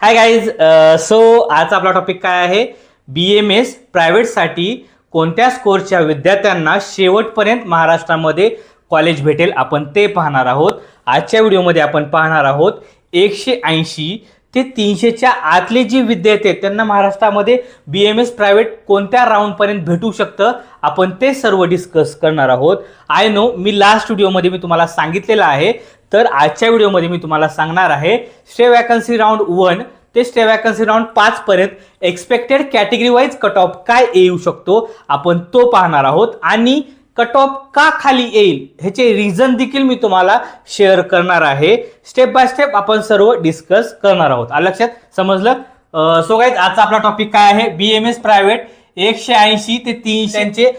Hi guys so आजचा आपला topic काय आहे? बी एम एस प्रायव्हेटसाठी कोणत्या स्कोरच्या विद्यार्थ्यांना शेवटपर्यंत महाराष्ट्रामध्ये कॉलेज भेटेल आपण ते पाहणार आहोत. आजच्या व्हिडिओमध्ये आपण पाहणार आहोत एकशे ऐंशी ते तीनशेच्या आतले जे विद्यार्थी आहेत त्यांना महाराष्ट्रामध्ये बी एम एस प्रायव्हेट कोणत्या राऊंडपर्यंत भेटू शकतं? आपण ते सर्व डिस्कस करणार आहोत. आय नो मी लास्ट व्हिडिओमध्ये मी तुम्हाला सांगितलेलं आहे तर आजच्या व्हिडिओमध्ये मी तुम्हाला सांगणार आहे स्टे वॅकन्सी राऊंड वन ते स्टे वॅकन्सी राऊंड पाच पर्यंत expected category wise cut off काय येऊ शकतो आपण तो पाहणार आहोत आणि कट ऑफ का खाली येईल ह्याचे रिझन देखील मी तुम्हाला शेअर करणार आहे. स्टेप बाय स्टेप आपण सर्व डिस्कस करणार आहोत. लक्षात? समजलं? सो गाईज आजचा आपला टॉपिक काय आहे? बी एम एस प्रायव्हेट एकशे ऐंशी ते तीनशेचे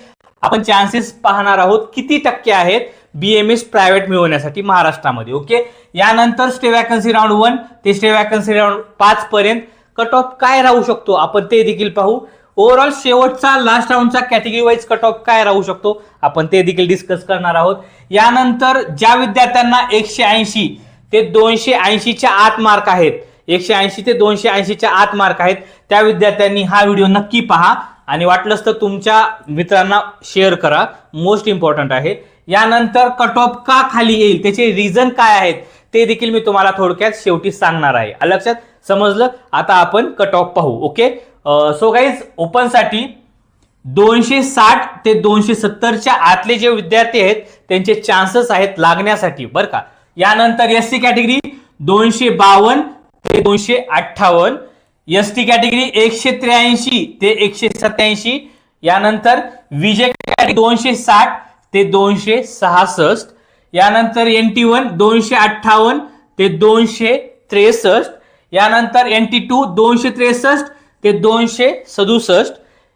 आपण चान्सेस पाहणार आहोत. किती टक्के आहेत? बी एम एस प्रायव्हेट मिळवण्यासाठी महाराष्ट्रामध्ये ओके यानंतर स्टे वॅकन्सी राऊंड वन ते स्टे वॅकन्सी राऊंड पाच पर्यंत कट ऑफ काय राहू शकतो? आपण ते देखील पाहू. ओव्हरऑल शेवटचा लास्ट राऊंडचा कॅटेगरी वाईज कट ऑफ काय राहू शकतो? आपण ते देखील डिस्कस करणार आहोत. यानंतर ज्या विद्यार्थ्यांना एकशे ऐंशी ते दोनशे ऐंशीच्या आत मार्क आहेत एकशे ऐंशी ते दोनशे ऐंशीच्या आत मार्क आहेत त्या विद्यार्थ्यांनी हा व्हिडिओ नक्की पहा. आणि वाटलंच तर तुमच्या मित्रांना शेअर करा. मोस्ट इम्पॉर्टंट आहे. यानंतर कट ऑफ का खाली येईल? त्याचे रिझन काय आहेत? ते देखील मी तुम्हाला थोडक्यात शेवटी सांगणार आहे. लक्षात समजलं? आता आपण कट ऑफ पाहू ओके सो गाईज ओपनसाठी दोनशे साठ ते दोनशे सत्तरच्या आतले जे विद्यार्थी आहेत त्यांचे चान्सेस आहेत लागण्यासाठी बरं का? यानंतर एस सी कॅटेगरी दोनशे बावन्न ते दोनशे अठ्ठावन्न एस टी कॅटेगरी एकशे त्र्याऐंशी ते एकशे सत्याऐंशी यानंतर विजय कॅटेगरी दोनशे साठ ते दोनशे सहासष्ट. यानंतर एन टी वन दोनशे अठ्ठावन्न ते दोनशे त्रेसष्ट. यानंतर एन टी टू दोनशे त्रेसष्ट ते दोनशे सदुसष्ट.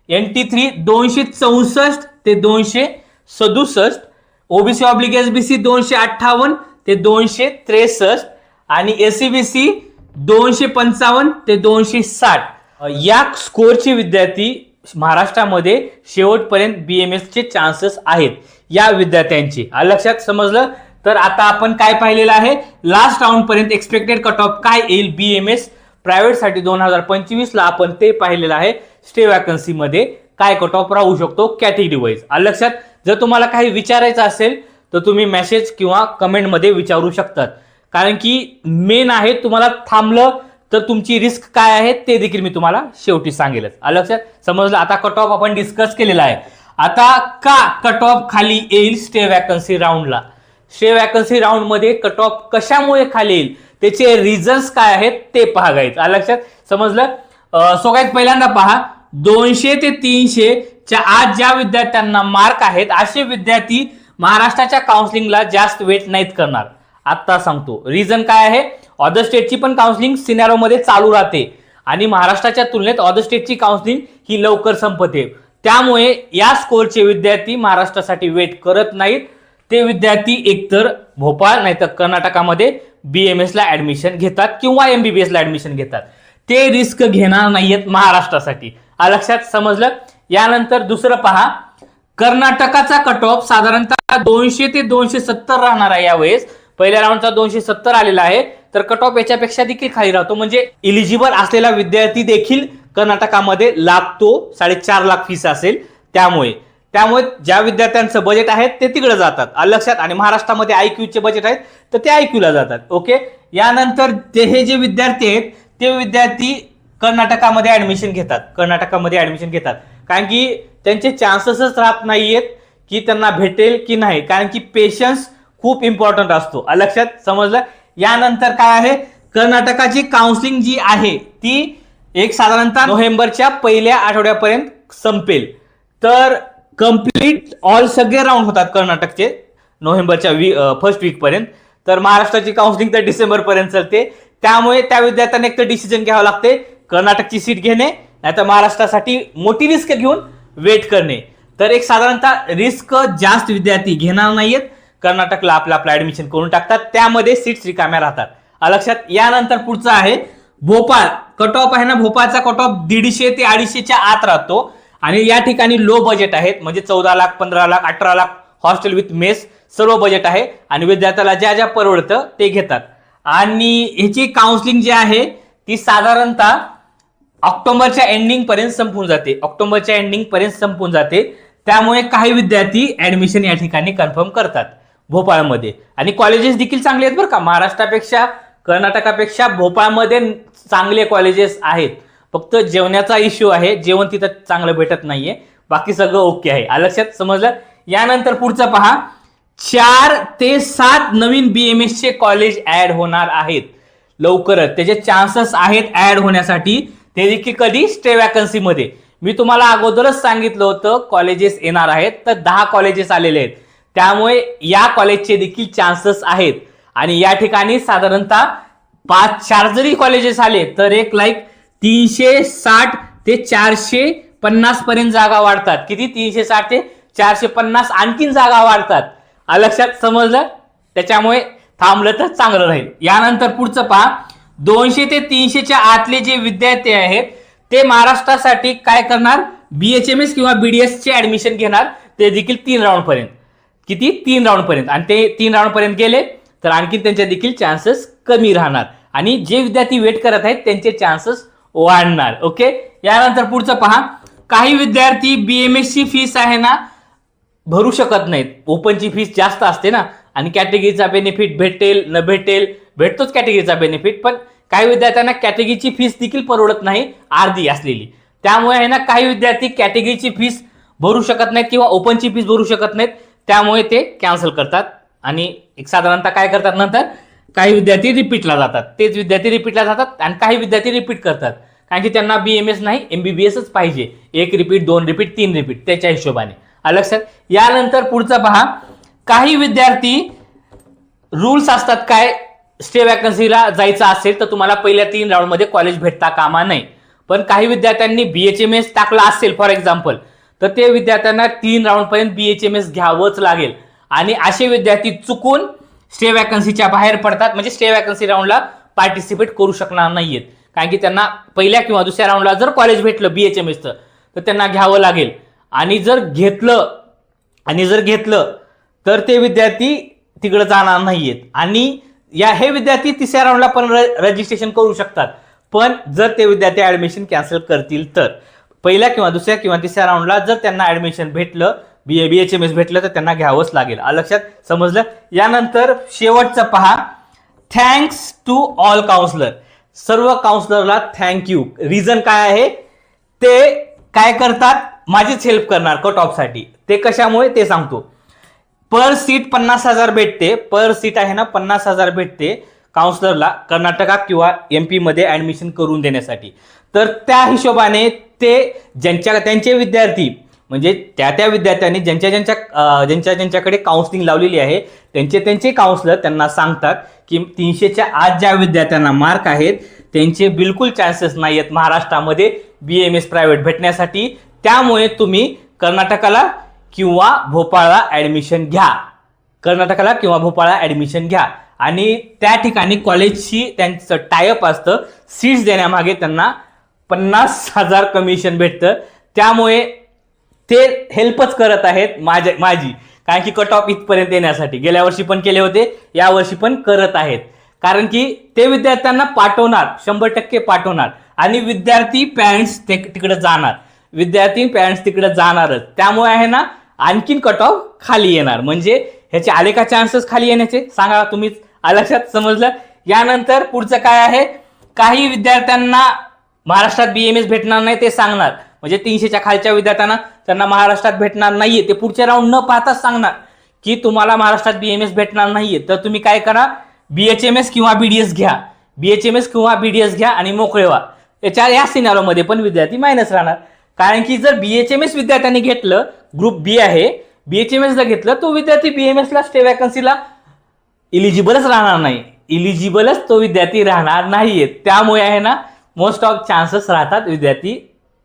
एन टी थ्री दोनशे चौसष्ट ते दोनशे सदुसष्ट. OBC oblique S B C दोनशे अठ्ठावन्न ते दोनशे त्रेसष्ट. आणि एस सी बी सी दोनशे पंचावन्न ते दोनशे साठ. या स्कोरचे विद्यार्थी महाराष्ट्रामध्ये शेवटपर्यंत बी एम एसचे चान्सेस आहेत. या विद्यार्थ्यांची. लक्षात समजलं? तर आता आपण काय पाहिलेलं आहे? लास्ट राऊंड पर्यंत एक्सपेक्टेड कट ऑफ काय येईल? बी एम एस प्रायव्हेटसाठी दोन हजार पंचवीसला आपण ते पाहिलेलं आहे. स्टे वॅकन्सीमध्ये काय कट ऑफ राहू शकतो? कॅटेगरी वाईज लक्षात? जर तुम्हाला काही विचारायचं असेल तर तुम्ही मेसेज किंवा कमेंटमध्ये विचारू शकतात. कारण की मेन आहे तुम्हाला थांबलं तर तुमची रिस्क काय आहे ते देखील मी तुम्हाला शेवटी सांगेलच. लक्षात? समजलं? आता कट ऑफ आपण डिस्कस केलेला आहे. आता का कट ऑफ खाली येईल स्टे वॅकन्सी राऊंडला स्टे वॅकन्सी राऊंडमध्ये कट ऑफ कशामुळे खाली येईल? त्याचे रिझन्स काय आहेत ते पहागायचं आलं लक्षात? समजलं? सगळ्यात पहिल्यांदा पहा. दोनशे ते तीनशे च्या ज्या विद्यार्थ्यांना मार्क आहेत असे विद्यार्थी महाराष्ट्राच्या काउन्सिलिंगला जास्त वेट नाहीत करणार. आत्ता सांगतो. रिझन काय आहे? ऑदर स्टेटची पण काउन्सिलिंग सिनेरोमध्ये चालू राहते. आणि महाराष्ट्राच्या तुलनेत ऑदर स्टेटची काउन्सिलिंग ही लवकर संपते. त्यामुळे या स्कोरचे विद्यार्थी महाराष्ट्रासाठी वेट करत नाहीत. ते विद्यार्थी एकतर भोपाळ नाहीतर कर्नाटकामध्ये बी एम एसला ऍडमिशन घेतात किंवा एम बी बी एसला ऍडमिशन घेतात. ते रिस्क घेणार नाहीयेत महाराष्ट्रासाठी. लक्षात समजलं? यानंतर दुसरं पहा. कर्नाटकाचा कट ऑफ साधारणतः दोनशे ते दोनशे सत्तर राहणार आहे यावेळेस. पहिल्या राऊंडचा दोनशे सत्तर आलेला आहे. तर कट ऑफ याच्यापेक्षा देखील खाली राहतो. म्हणजे इलिजिबल असलेला विद्यार्थी देखील कर्नाटकामध्ये लागतो साडेचार लाख फीस असेल त्यामुळे. त्यामुळे ज्या विद्यार्थ्यांचं बजेट आहे ते तिकडे जातात. लक्षात आणि महाराष्ट्रामध्ये आय क्यूचे बजेट आहेत तर ते आय क्यूला जातात. ओके यानंतर ते हे जे विद्यार्थी आहेत ते विद्यार्थी कर्नाटकामध्ये ॲडमिशन घेतात. कर्नाटकामध्ये ॲडमिशन घेतात. कारण की त्यांचे चान्सेसच राहत नाही आहेत की त्यांना भेटेल की नाही. कारण की पेशन्स खूप इम्पॉर्टंट असतो. लक्षात? समजलं? यानंतर काय आहे? कर्नाटकाची काउन्सिलिंग जी आहे ती एक साधारणतः नोव्हेंबरच्या पहिल्या आठवड्यापर्यंत संपेल. तर कंप्लीट ऑल सगळे राऊंड होतात कर्नाटकचे नोव्हेंबरच्या वी फर्स्ट वीकपर्यंत तर महाराष्ट्राची काउन्सिलिंग तर डिसेंबरपर्यंत चालते. त्यामुळे त्या विद्यार्थ्यांना एक तर डिसिजन घ्यावं लागते कर्नाटकची सीट घेणे नाहीतर महाराष्ट्रासाठी मोठी रिस्क घेऊन वेट करणे. तर एक साधारणतः रिस्क जास्त विद्यार्थी घेणार नाहीयेत. कर्नाटकला आपलं आपलं ऍडमिशन करून टाकतात. त्यामध्ये सीट्स रिकाम्या राहतात. लक्षात? यानंतर पुढचं आहे. भोपाळ. कट ऑफ आहे ना भोपाळचा कट ऑफ दीडशे ते अडीचशेच्या आत राहतो. आणि या ठिकाणी लो बजेट आहेत. म्हणजे चौदा लाख पंधरा लाख अठरा लाख हॉस्टेल विथ मेस सर्व बजेट आहे. आणि विद्यार्थ्याला ज्या ज्या परवडतं ते घेतात. आणि ह्याची काउन्सिलिंग जी आहे ती साधारणतः ऑक्टोबरच्या एंडिंग पर्यंत संपून जाते. ऑक्टोबरच्या एंडिंग पर्यंत संपून जाते. त्यामुळे काही विद्यार्थी ऍडमिशन या ठिकाणी कन्फर्म करतात भोपाळमध्ये. आणि कॉलेजेस देखील चांगले आहेत बरं का. महाराष्ट्रापेक्षा कर्नाटकापेक्षा भोपाळमध्ये चांगले कॉलेजेस आहेत. फक्त जेवणाचा इश्यू आहे. जेवण तिथं चांगलं भेटत नाहीये. बाकी सगळं ओके आहे. लक्षात? समजलं? यानंतर पुढचं पहा. चार ते सात नवीन बी एम एसचे कॉलेज ऍड होणार आहेत. लवकरच. त्याचे चान्सेस आहेत ऍड होण्यासाठी. ते देखील कधी? स्टे वॅकन्सीमध्ये मी तुम्हाला अगोदरच सांगितलं होतं कॉलेजेस येणार आहेत. तर दहा कॉलेजेस आलेले आहेत. त्यामुळे या कॉलेजचे देखील चान्सेस आहेत. आणि या ठिकाणी साधारणतः पाच चार जरी कॉलेजेस आले तर एक लाईक तीनशे साठ ते चारशे पन्नास पर्यंत जागा वाढतात. किती? तीनशे साठ ते चारशे पन्नास आणखीन जागा वाढतात. लक्षात समजलं? त्याच्यामुळे थांबलं तर चांगलं राहील. यानंतर पुढचं पहा. दोनशे ते तीनशेच्या आतले जे विद्यार्थी आहेत ते महाराष्ट्रासाठी काय करणार? बीएचएमएस किंवा बी डी एसचे ऍडमिशन घेणार. ते देखील तीन राऊंड पर्यंत. किती? तीन राऊंड पर्यंत. आणि ते तीन राऊंड पर्यंत गेले. तर आणखी त्यांचे देखील चान्सेस कमी राहणार. आणि जे विद्यार्थी वेट करत आहेत त्यांचे चान्सेस वाढणार. ओके यानंतर पुढचं पहा. काही विद्यार्थी बी एम एस ची फीस आहे ना भरू शकत नाहीत. ओपनची फीस जास्त असते ना. आणि कॅटेगरीचा बेनिफिट भेटेल न भेटेल भेटतोच कॅटेगरीचा बेनिफिट पण काही विद्यार्थ्यांना कॅटेगरीची फीस देखील परवडत नाही अर्धी असलेली. त्यामुळे आहे ना काही विद्यार्थी कॅटेगरीची फीस भरू शकत नाहीत किंवा ओपनची फीस भरू शकत नाहीत. त्यामुळे ते कॅन्सल करतात. आणि एक साधारणतः काय करतात नंतर? काही विद्यार्थी रिपीटला जातात. तेच विद्यार्थी रिपीटला जातात आणि काही विद्यार्थी रिपीट करतात. कारण की त्यांना बी एम एस नाही एम बी बी एसच पाहिजे. एक रिपीट दोन रिपीट तीन रिपीट त्याच्या हिशोबाने. आलं लक्षात? यानंतर पुढचं पहा. काही विद्यार्थी रूल्स असतात काय? स्टे वॅकन्सीला जायचं असेल तर तुम्हाला पहिल्या तीन राऊंडमध्ये कॉलेज भेटता कामा नाही पण काही विद्यार्थ्यांनी बी एच एम एस टाकला असेल फॉर एक्झाम्पल तर ते विद्यार्थ्यांना तीन राऊंडपर्यंत बी एच एम एस घ्यावंच लागेल. आणि असे विद्यार्थी चुकून स्टे वॅकन्सीच्या बाहेर पडतात. म्हणजे स्टे वॅकन्सी राऊंडला पार्टिसिपेट करू शकणार नाहीयेत. कारण की त्यांना पहिल्या किंवा दुसऱ्या राऊंडला जर कॉलेज भेटलं बी एच एम एसचं तर त्यांना घ्यावं लागेल. आणि जर घेतलं आणि जर घेतलं तर ते विद्यार्थी तिकडं जाणार नाहीयेत. आणि या हे विद्यार्थी तिसऱ्या राऊंडला पण रजिस्ट्रेशन करू शकतात. पण जर ते विद्यार्थी ॲडमिशन कॅन्सल करतील तर. पहिल्या किंवा दुसऱ्या किंवा तिसऱ्या राऊंडला जर त्यांना ॲडमिशन भेटलं B A B H M S भेटलं तर त्यांना घ्यावंच लागेल. लक्षात? समजलं? यानंतर शेवटचं पहा. थँक्स टू ऑल काउन्सलर सर्व काउन्सलरला थँक यू रिझन काय आहे? ते काय करतात? माझीच हेल्प करणार कट ऑफसाठी ते कशामुळे? ते सांगतो. पर सीट पन्नास हजार भेटते. पर सीट आहे ना पन्नास हजार भेटते काउन्सलरला कर्नाटका किंवा एम पीमध्ये ॲडमिशन करून देण्यासाठी. तर त्या हिशोबाने ते ज्यांच्या त्यांचे विद्यार्थी म्हणजे त्या त्या विद्यार्थ्यांनी ज्यांच्या ज्यांच्या ज्यांच्या ज्यांच्याकडे काउन्सिलिंग लावलेली आहे त्यांचे त्यांचे काउन्सलर त्यांना सांगतात की तीनशेच्या आत ज्या विद्यार्थ्यांना मार्क आहेत त्यांचे बिलकुल चान्सेस नाही आहेत महाराष्ट्रामध्ये बी एम एस प्रायव्हेट भेटण्यासाठी. त्यामुळे तुम्ही कर्नाटकाला किंवा भोपाळला ॲडमिशन घ्या. कर्नाटकाला किंवा भोपाळला ॲडमिशन घ्या. आणि त्या ठिकाणी कॉलेजशी त्यांचं टायअप असतं. सीट्स देण्यामागे त्यांना पन्नास हजार कमिशन भेटतं. त्यामुळे ते हेल्पच करत आहेत माझ्या माझी. कारण की कट ऑफ इथपर्यंत येण्यासाठी. गेल्या वर्षी पण केले होते या वर्षी पण करत आहेत. कारण की ते विद्यार्थ्यांना पाठवणार शंभर टक्के पाठवणार. आणि विद्यार्थी पॅरेंट्स ते तिकडे जाणार. विद्यार्थी पॅरेंट्स तिकडे जाणारच. त्यामुळे आहे ना आणखीन कट ऑफ खाली येणार. म्हणजे ह्याचे आले का चान्सेस खाली येण्याचे. सांगा तुम्हीच लक्षात समजलं? यानंतर पुढचं काय आहे? काही विद्यार्थ्यांना महाराष्ट्रात बीएमएस भेटणार नाही ते सांगणार. म्हणजे तीनशेच्या खालच्या विद्यार्थ्यांना त्यांना महाराष्ट्रात भेटणार नाहीये. ते पुढचे राऊंड न पाहताच सांगणार की तुम्हाला महाराष्ट्रात बीएमएस भेटणार नाहीये. तर तुम्ही काय करा? बीएचएमएस किंवा बीडीएस घ्या. बीएचएमएस किंवा बीडीएस घ्या आणि मोकळे व्हा. याच्या या सिनारोमध्ये पण विद्यार्थी मायनस राहणार. कारण की जर बीएचएमएस विद्यार्थ्यांनी घेतलं ग्रुप बी आहे बीएचएमएस एसला घेतलं तो विद्यार्थी बीएमएस ला स्टे वॅकन्सीला इलिजिबलच राहणार नाही. इलिजिबलच तो विद्यार्थी राहणार नाहीये. त्यामुळे आहे ना मोस्ट ऑफ चान्सेस राहतात विद्यार्थी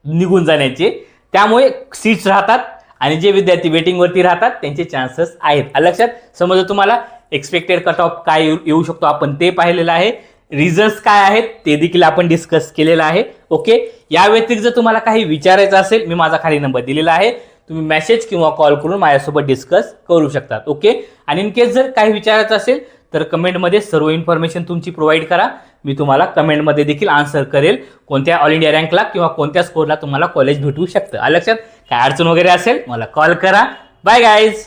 निघून जाण्याचे. त्यामुळे सीट्स राहतात आणि जे विद्यार्थी वेटिंगवरती राहतात त्यांचे चान्सेस आहेत. लक्षात समजा तुम्हाला? एक्सपेक्टेड कट ऑफ काय येऊ येऊ शकतो? आपण ते पाहिलेलं आहे. रिझन्स काय आहेत? ते देखील आपण डिस्कस केलेलं आहे. ओके या व्यतिरिक्त जर तुम्हाला काही विचारायचं असेल मी माझा खाली नंबर दिलेला आहे. तुम्ही मेसेज किंवा कॉल करून माझ्यासोबत डिस्कस करू शकतात. ओके आणि इन केस जर काही विचारायचं असेल तर कमेंटमध्ये सर्व इन्फॉर्मेशन तुमची प्रोव्हाइड करा. मी तुम्हाला कमेंटमध्ये देखील आन्सर करेल कोणत्या ऑल इंडिया रँकला किंवा कोणत्या स्कोरला तुम्हाला कॉलेज भेटू शकतं. आलं लक्षात? काय अडचण वगैरे असेल मला कॉल करा. Bye guys